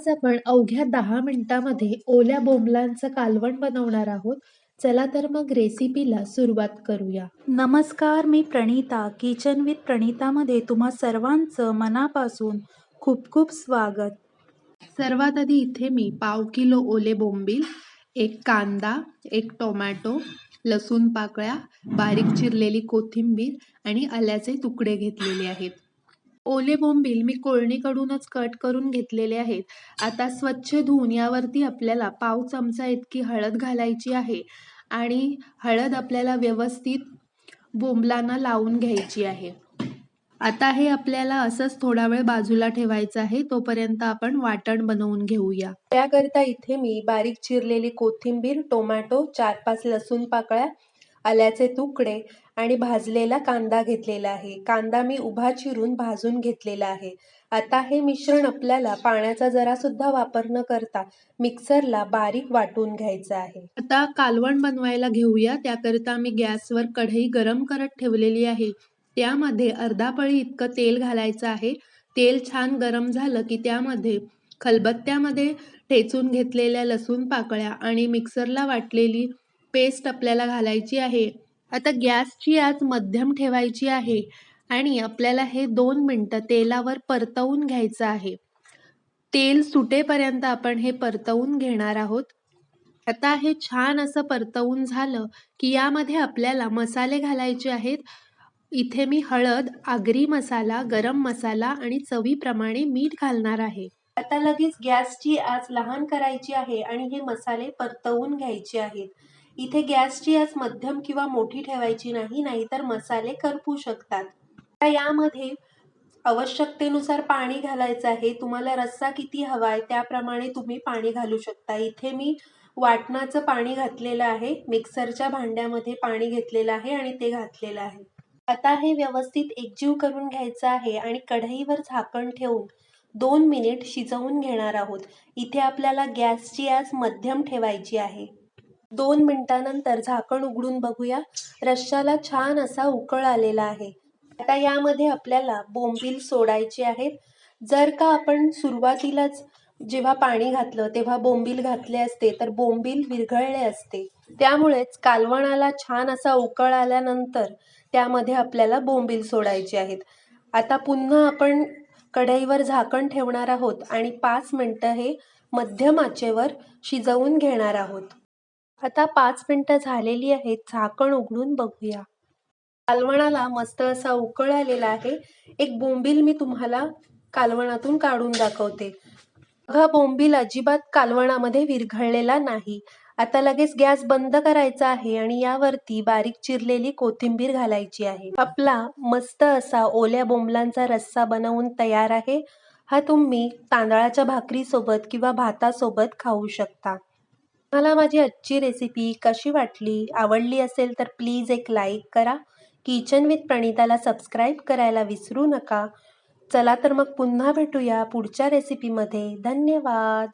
आज आपण अवघ्या दहा मिनिटामध्ये ओल्या बोंबलांचं कालवण बनवणार आहोत. चला तर मग रेसिपीला सुरुवात करूया. नमस्कार मी प्रणिता किचन विथ प्रणितामध्ये तुम्हा सर्वांचं मनापासून खूप खूप स्वागत. सर्वात आधी इथे मी पाव किलो ओले बोंबील एक कांदा एक टोमॅटो लसूण पाकळ्या बारीक चिरलेली कोथिंबीर आणि आल्याचे तुकडे घेतलेले आहेत. ओले बोंबील मी कोळणीकडूनच कट करून घेतलेले आहेत. आता स्वच्छ धुवून यावरती आपल्याला पाव चमचा इतकी हळद घालायची आहे आणि हळद आपल्याला व्यवस्थित बोंबलांना लावून घ्यायची आहे. आता हे आपल्याला असंच थोडा वेळ बाजूला ठेवायचं आहे तोपर्यंत आपण वाटण बनवून घेऊया. त्याकरिता इथे मी बारीक चिरलेली कोथिंबीर टोमॅटो चार पाच लसूण पाकळ्या आल्याचे तुकडे आणि भाजलेला कांदा घेतलेला आहे. कांदा मी उभा चिरून भाजून घेतलेला आहे. आता हे मिश्रण आपल्याला पाण्याचा जरा सुद्धा वापर न करता मिक्सरला बारीक वाटून घ्यायचं आहे. आता कालवण बनवायला घेऊया. त्याकरिता मी गॅसवर कढई गरम करत ठेवलेली आहे. त्यामध्ये अर्धा पळी इतकं तेल घालायचं आहे. तेल छान गरम झालं की त्यामध्ये खलबत्त्यामध्ये ठेचून घेतलेल्या लसूण पाकळ्या आणि मिक्सरला वाटलेली पेस्ट आपल्याला घालायची आहे. आता गॅसची आज मध्यम ठेवायची आहे आणि आपल्याला हे दोन मिनटं तेलावर परतवून घ्यायचं आहे. तेल सुटेपर्यंत आपण हे परतवून घेणार आहोत. आता हे छान असं परतवून झालं की यामध्ये आपल्याला मसाले घालायचे आहेत. इथे मी हळद आगरी मसाला गरम मसाला आणि चवीप्रमाणे मीठ घालणार आहे. आता लगेच गॅसची आज लहान करायची आहे आणि हे मसाले परतवून घ्यायचे आहेत. इथे गॅसची आज मध्यम किंवा मोठी ठेवायची नाही नाहीतर मसाले करपू शकतात. यामध्ये आवश्यकतेनुसार पाणी घालायचं आहे. तुम्हाला रस्सा किती हवा आहे त्याप्रमाणे तुम्ही पाणी घालू शकता. इथे मी वाटणाचं पाणी घातलेलं आहे. मिक्सरच्या भांड्यामध्ये पाणी घेतलेलं आहे आणि ते घातलेलं आहे. आता हे व्यवस्थित एकजीव करून घ्यायचं आहे आणि कढईवर झाकण ठेवून दोन मिनिट शिजवून घेणार आहोत. इथे आपल्याला गॅसची आज मध्यम ठेवायची आहे. दोन मिनिटानंतर झाकण उघडून बघूया. रश्शाला छान असा उकळ आलेला आहे. आता यामध्ये आपल्याला बोंबील सोडायचे आहेत. जर का आपण सुरुवातीलाच जेव्हा पाणी घातलं तेव्हा बोंबील घातले असते तर बोंबील विरघळले असते. त्यामुळेच कालवणाला छान असा उकळ आल्यानंतर त्यामध्ये आपल्याला बोंबील सोडायचे आहेत. आता पुन्हा आपण कढईवर झाकण ठेवणार आहोत आणि पाच मिनटं हे मध्यम आचेवर शिजवून घेणार आहोत. आता पाच मिनटं झालेली आहेत. झाकण उघडून बघूया. कालवणाला मस्त असा उकळ आलेला आहे. एक बोंबील मी तुम्हाला कालवणातून काढून दाखवते. बघा बोंबील अजिबात कालवणामध्ये विरघळलेला नाही. आता लगेच गॅस बंद करायचा आहे आणि यावरती बारीक चिरलेली कोथिंबीर घालायची आहे. आपला मस्त असा ओल्या बोंबलांचा रस्सा बनवून तयार आहे. हा तुम्ही तांदळाच्या भाकरीसोबत किंवा भातासोबत खाऊ शकता. मला माझी आजची रेसिपी कशी वाटली? आवडली असेल तर प्लीज एक लाईक करा. किचन विथ प्रणिताला सबस्क्राईब करायला विसरू नका. चला तर मग पुन्हा भेटूया पुढच्या रेसिपीमध्ये धन्यवाद!